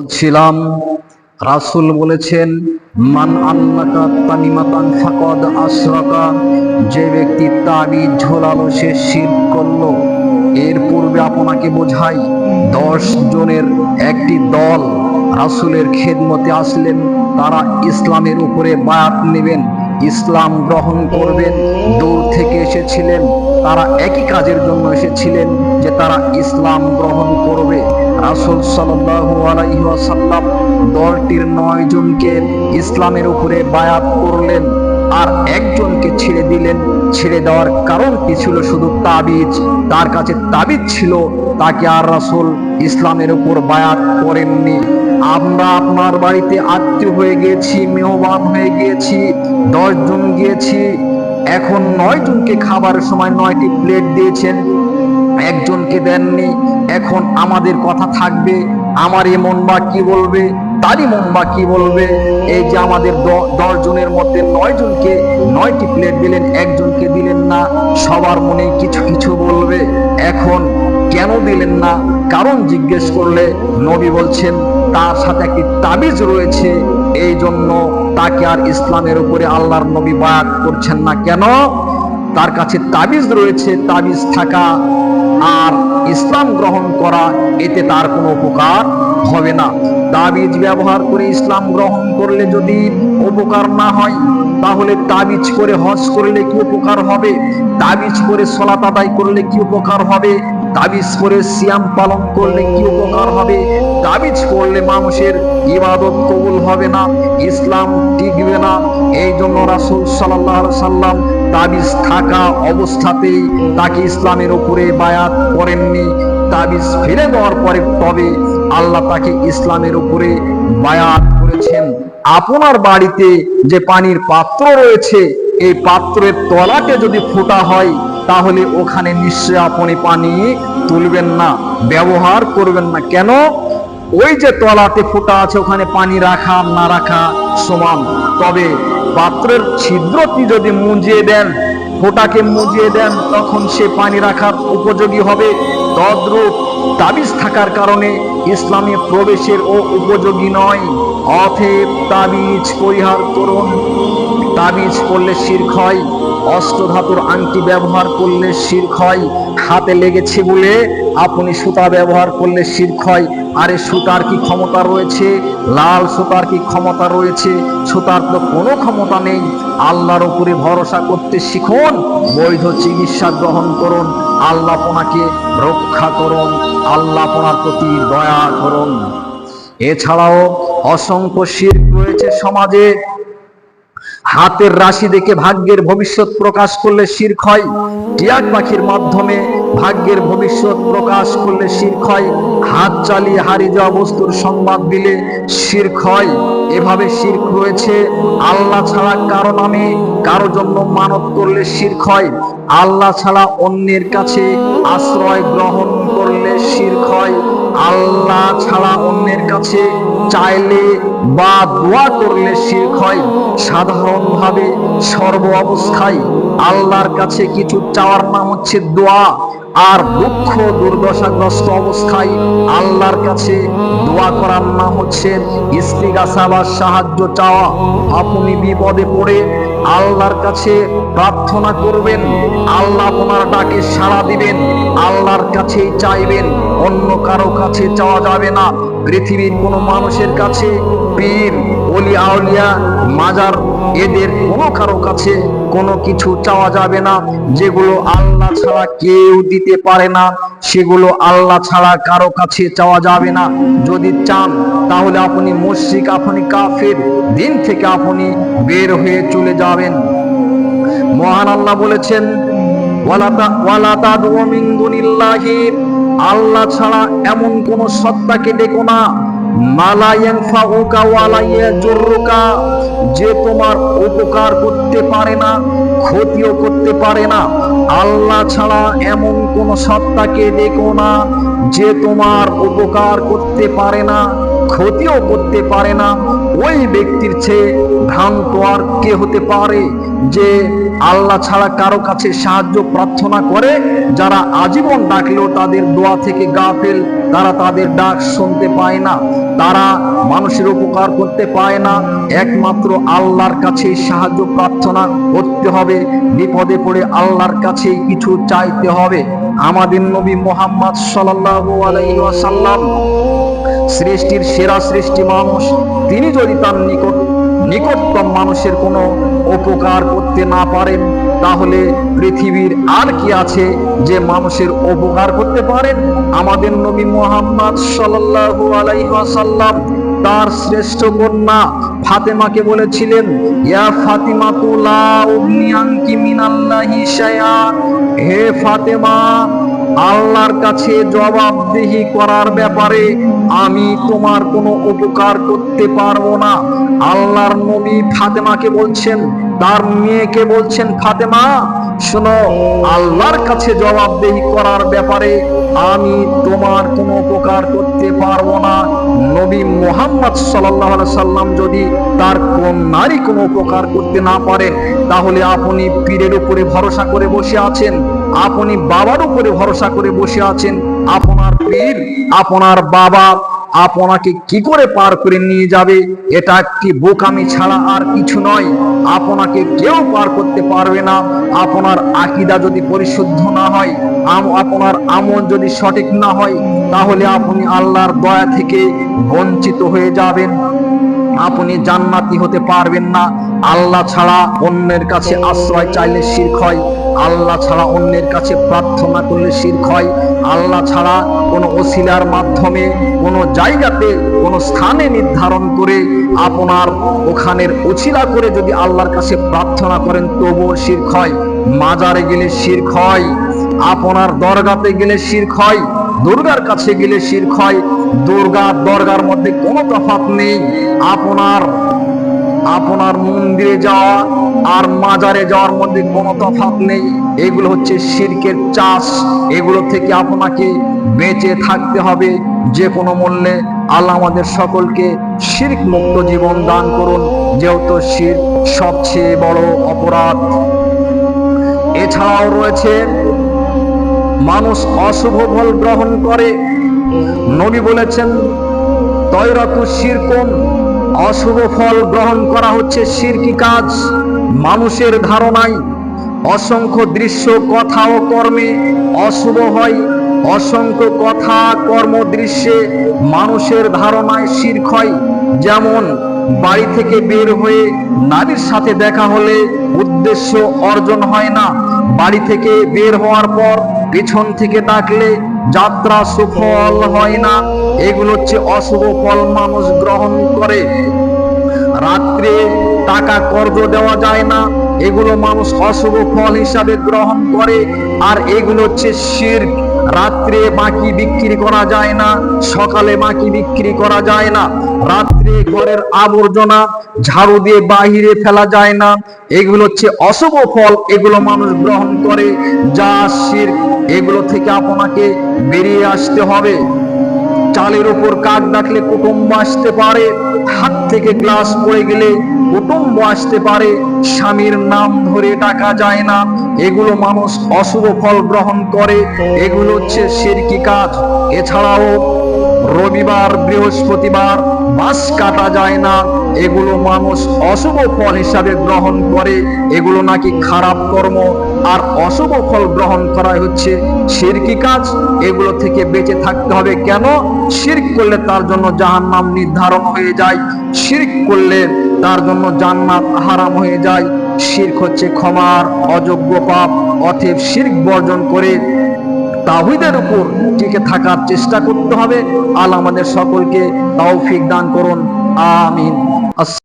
বলছিলাম, রাসূল বলেছেন, মান আল্লাকা তামিমাতান ফাকাদ আশরাকা যে ব্যক্তি তাবিজ ঝোলালো সে শিরক করল। এর পূর্বে আপনাকে বোঝাই, দশ জনের একটি দল রাসূলের খেদমতে আসলেন, তারা ইসলামের উপরে বায়াত নেবেন, ইসলাম গ্রহণ করবেন, দূর থেকে এসেছিলেন, তারা একই কাজের জন্য এসেছিলেন যে তারা ইসলাম গ্রহণ করবে। রাসূল ওয়াসাল্লাম দলটির নয় জনকে ইসলামের উপরে বায়াত করলেন আর একজনকে ছেড়ে দিলেন। ছেড়ে দেওয়ার কারণ কারণটি ছিল? শুধু তাবিজ। তার কাছে তাবিজ ছিল, তাকে আর রাসূল ইসলামের উপর বায়াত করেননি। আমরা আপনার বাড়িতে আত্মীয় হয়ে গিয়েছি, মেহমান হয়ে গিয়েছি, দশ জন গিয়েছি। এখন নয় জনকে খাবারের সময় নয়টি প্লেট দিয়েছেন। একজনকে দেননি। এখন আমাদের কথা থাকবে, আমার এ মন বা কি বলবে, তারই মন বা কি বলবে? এই যে আমাদের দশ জনের মধ্যে নয় জনকে, নয়টি প্লেট দিলেন, একজনকে দিলেন না, সবার মনে কিছু কিছু বলবে। এখন কেন দিলেন না? কারণ জিজ্ঞেস করলে নবী বলছেন, তার সাথে একটি তাবিজ রয়েছে, এই জন্য তাকে আর ইসলামের উপরে আল্লাহর নবী বায়াত করছেন না। কেন? তার কাছে তাবিজ রয়েছে, তাবিজ থাকা আর ইসলাম গ্রহণ করা, এতে তার কোনো উপকার হবে না। তাবিজ ব্যবহার করে ইসলাম গ্রহণ করলে যদি উপকার না হয়, তাহলে তাবিজ করে হজ করলে কি উপকার হবে? তাবিজ করে সলাত আদায় করলে কি উপকার হবে? তাবিজ করে সিয়াম পালন করলে কি উপকার হবে? তাবিজ করলে মানুষের ইবাদত কবুল হবে না, ইসলাম টিকবে না। এই জন্য রাসূল আলাইহি সাল্লাম তাবিজ থাকা অবস্থাতেই তাকে ইসলামের উপরে বায়াত করেননি। তাবিজ ফেলে দেওয়ার পরে তবে আল্লাহ তাকে ইসলামের উপরে বায়াত করেছেন। আপনার বাড়িতে যে পানির পাত্র রয়েছে, এই পাত্রের তলাকে যদি ফোটা হয় তাহলে ওখানে নিশ্চয় আপনি পানি তুলবেন না, ব্যবহার করবেন না। কেন? ওই যে তলাতে ফোঁটা আছে, ওখানে পানি রাখা না রাখা সমান। তবে পাত্রের ছিদ্রটি যদি মুজিয়ে দেন, ফোঁটাকে মুজিয়ে দেন, তখন সে পানি রাখার উপযোগী হবে। তদ্রূপ তাবিজ থাকার কারণে ইসলামে প্রবেশের ও উপযোগী নয়। অথেব তাবিজ পরিহার করুন। তাবিজ করলে শির্ক হয়। অষ্টধাতুর আংটি ব্যবহার করলে শির্ক হয় হাতে লেগেছে বলে আপনি সুতা ব্যবহার করলে শির্ক হয় আরে সুতার কি ক্ষমতা রয়েছে? লাল সুতার কি ক্ষমতা রয়েছে? সুতার তো কোনো ক্ষমতা নেই। আল্লাহর উপরে ভরসা করতে শিখুন, বৈধ চিকিৎসা গ্রহণ করুন, আল্লাহ আপনাকে রক্ষা করুন, আল্লাহ আপনার প্রতি দয়া করুন। এছাড়াও অসংখ্য শির্ক রয়েছে সমাজে। হাতের রাশি দেখে ভাগ্যের ভবিষ্যৎ প্রকাশ করলে শির্ক হয় টিয়াক পাখির মাধ্যমে ভাগ্যের ভবিষ্যৎ প্রকাশ করলে শির্ক হয় হাত চালিয়ে হারিয়ে যাওয়া বস্তুর সংবাদ দিলে শির্ক হয় এভাবে শির্ক রয়েছে। আল্লাহ ছাড়া কারও নামে কারও জন্য মানত করলে শির্ক হয় আল্লাহ ছাড়া অন্যের কাছে আশ্রয় গ্রহণ করলে শির্ক হয় আল্লাহ ছাড়া অন্যের কাছে চাইলে বা দোয়া করলে শির্ক হয়। সাধারণভাবে সর্ব অবস্থায় আল্লাহর কাছে কিছু চাওয়ার নাম হচ্ছে দোয়া। আর দুঃখ দুর্দশাগ্রস্ত অবস্থায় আল্লাহর কাছে দোয়া করার নাম হচ্ছে ইস্তিগাসা বা সাহায্য চাওয়া। আপনি বিপদে পড়ে আল্লাহর কাছে প্রার্থনা করবেন, আল্লাহ আপনার ডাকে সাড়া দিবেন, আল্লাহর কাছেই চাইবেন, অন্য কারও কাছে চাওয়া যাবে না। পৃথিবীর কোনো মানুষের কাছে, পীর অলি আউলিয়া, মাজার, এদের কোনো কারও কাছে কোনো কিছু চাওয়া যাবে না। যেগুলো আল্লাহ ছাড়া কেউ দিতে পারে না, সেগুলো আল্লাহ ছাড়া কারও কাছে চাওয়া যাবে না। যদি চান, তাহলে আপনি মসজিদ আপনি কাফের, দিন থেকে আপনি বের হয়ে চলে যাবেন। মহান আল্লাহ বলেছেন, ওয়ালা তা- ওয়ালা তাদউ মিন আল্লাহ ছাড়া এমন কোন সত্তাকে ডেকো না। যে তোমার উপকার করতে পারে না, ক্ষতিও করতে পারে না। আল্লাহ ছাড়া এমন কোন সত্তাকে ডেকো না, যে তোমার উপকার করতে পারে না, ক্ষতিও করতে পারে না। ওই ব্যক্তির চেয়ে ভ্রান্ত আর কে হতে পারে যে আল্লাহ ছাড়া কারও কাছে সাহায্য, প্রার্থনা করে? যারা আজীবন ডাকলেও তাদের দোয়া থেকে গাফেল, তারা তাদের ডাক শুনতে পায় না। তারা মানুষের উপকার করতে পায় না। একমাত্র আল্লাহর কাছে সাহায্য, প্রার্থনা করতে হবে। বিপদে পড়ে আল্লাহর কাছে কিছু চাইতে হবে। আমাদের নবী মোহাম্মদ সাল্লাল্লাহু আলাইহি ওয়াসাল্লাম সৃষ্টির সেরা সৃষ্টি মানুষ, তিনি যদি তার নিকট, নিকটতম মানুষের কোনো উপকার করতে না পারেন, তাহলে পৃথিবীর আর কি আছে যে মানুষের উপকার করতে পারেন? আমাদের নবী মোহাম্মদ সাল্লাল্লাহু আলাইহি ওয়াসাল্লাম, তার শ্রেষ্ঠ কন্যা ফাতেমাকে বলেছিলেন, ইয়া ফাতিমা তুলা উগনি আনকি মিনাল্লাহি শায়ান হে ফাতেমা আল্লাহর কাছে জবাবদিহি করার ব্যাপারে আমি তোমার কোনো উপকার করতে পারব না। আল্লাহর নবী ফাতেমাকে বলছেন, তার মেয়েকে বলছেন, ফাতেমা, শোনো, আল্লাহর কাছে জবাবদিহি করার ব্যাপারে আমি তোমার কোনো উপকার করতে পারব না। নবী মোহাম্মদ সাল্লাহ সাল্লাম যদি তার কন্যারই কোনো উপকার করতে না পারেন, তাহলে আপনি পীরের উপরে ভরসা করে বসে আছেন। আপনি বাবার উপরে ভরসা করে বসে আছেন। আপনার পীর, আপনার বাবা আপনাকে কি করে পার করে নিয়ে যাবে? এটা একটি বোকামি ছাড়া আর কিছু নয়। আপনাকে কেউ পার করতে পারবে না। আপনার আকিদা যদি পরিশুদ্ধ না হয় আপনার আমল যদি সঠিক না হয়, তাহলে আপনি আল্লাহর দয়া থেকে বঞ্চিত হয়ে যাবেন। আপনি জান্নাতি হতে পারবেন না। আল্লাহ ছাড়া অন্যের কাছে আশ্রয় চাইলে শিরক হয়। আল্লাহ ছাড়া অন্যের কাছে প্রার্থনা করলে শিরক হয়। আল্লাহ ছাড়া কোনো ওসিলার মাধ্যমে, কোনো জায়গাতে, কোনো স্থানে নির্ধারণ করে আপনার ওখানের উছিলা করে যদি আল্লাহর কাছে প্রার্থনা করেন, তবুও শিরক হয়। মাজারে গেলে শিরক হয়। আপনার দরগাতে গেলে শিরক হয়। দুর্গার কাছে গেলে শিরক হয় দুর্গা দরগার মধ্যে কোনো তফাৎ নেই। আপনার আপনার মন্দিরে যাওয়া আর মাজারে যাওয়ার মধ্যে কোনো তফাৎ নেই। এগুলো হচ্ছে শিরকের চাষ। এগুলো থেকে আপনাকে বেঁচে থাকতে হবে যে কোনো মূল্যে। আল্লাহ আমাদের সকলকে শিরক মুক্ত জীবন দান করুন। যেহেতু শির সবচেয়ে বড় অপরাধ। এছাড়াও রয়েছে মানুষ অশুভ ফল গ্রহণ করে। নবী বলেছেন, তৈরাতু শিরকুন, অশুভ ফল গ্রহণ করা হচ্ছে শিরকি কাজ। মানুষের ধারণায় অসংখ্য দৃশ্য, কথা ও কর্মে অশুভ হয়। অসংখ্য কথা, কর্ম, দৃশ্যে মানুষের ধারণায় শিরক হয়। যেমন, বাড়ি থেকে বের হয়ে নারীর সাথে দেখা হলে উদ্দেশ্য অর্জন হয় না। বাড়ি থেকে বের হওয়ার পর পেছন থেকে ডাকলে যাত্রা সুফল হয় না। এগুলো হচ্ছে অশুভ ফল মানুষ গ্রহণ করে। রাত্রে টাকা কর্জ দেওয়া যায় না। এগুলো মানুষ অশুভ ফল হিসাবে গ্রহণ করে। আর এগুলো হচ্ছে শির্ক। রাত্রে বাকি বিক্রি করা যায় না, সকালে বাকি বিক্রি করা যায় না। রাত্রে ঘরের আবর্জনা ঝাড়ু দিয়ে বাহিরে ফেলা যায় না। এগুলো হচ্ছে অশুভ ফল, এগুলো মানুষ গ্রহণ করে। যা শির, এগুলো থেকে আপনাকে বেরিয়ে আসতে হবে। চালের উপর কাক ডাকলে কুটুম্ব আসতে পারে। হাত থেকে গ্লাস পড়ে গেলে কুটুম্ব আসতে পারে, স্বামীর নাম ধরে টাকা যায় না। এগুলো মানুষ অশুভ ফল গ্রহণ করে, এগুলো হচ্ছে শিরকি কাজ এছাড়াও রবিবার, বৃহস্পতিবার মাস কাটা যায় না, এগুলো মানুষ অশুভ ফল হিসাবে গ্রহণ করে, এগুলো নাকি খারাপ কর্ম। আর অশুভ ফল গ্রহণ করা হচ্ছে শিরকি কাজ, এগুলো থেকে বেঁচে থাকতে হবে কেন? শিরক করলে তার জন্য জাহান নাম নির্ধারণ হয়ে যায়। শিরক করলে তার জন্য জান্নাত হারাম হয়ে যায়। শির্ক হচ্ছে ক্ষমার অযোগ্য পাপ। অতএব শির্ক বর্জন করে তাহিদের উপর টিকে থাকার চেষ্টা করতে হবে। আল আমাদের সকলকে তৌফিক দান করুন। আমিন।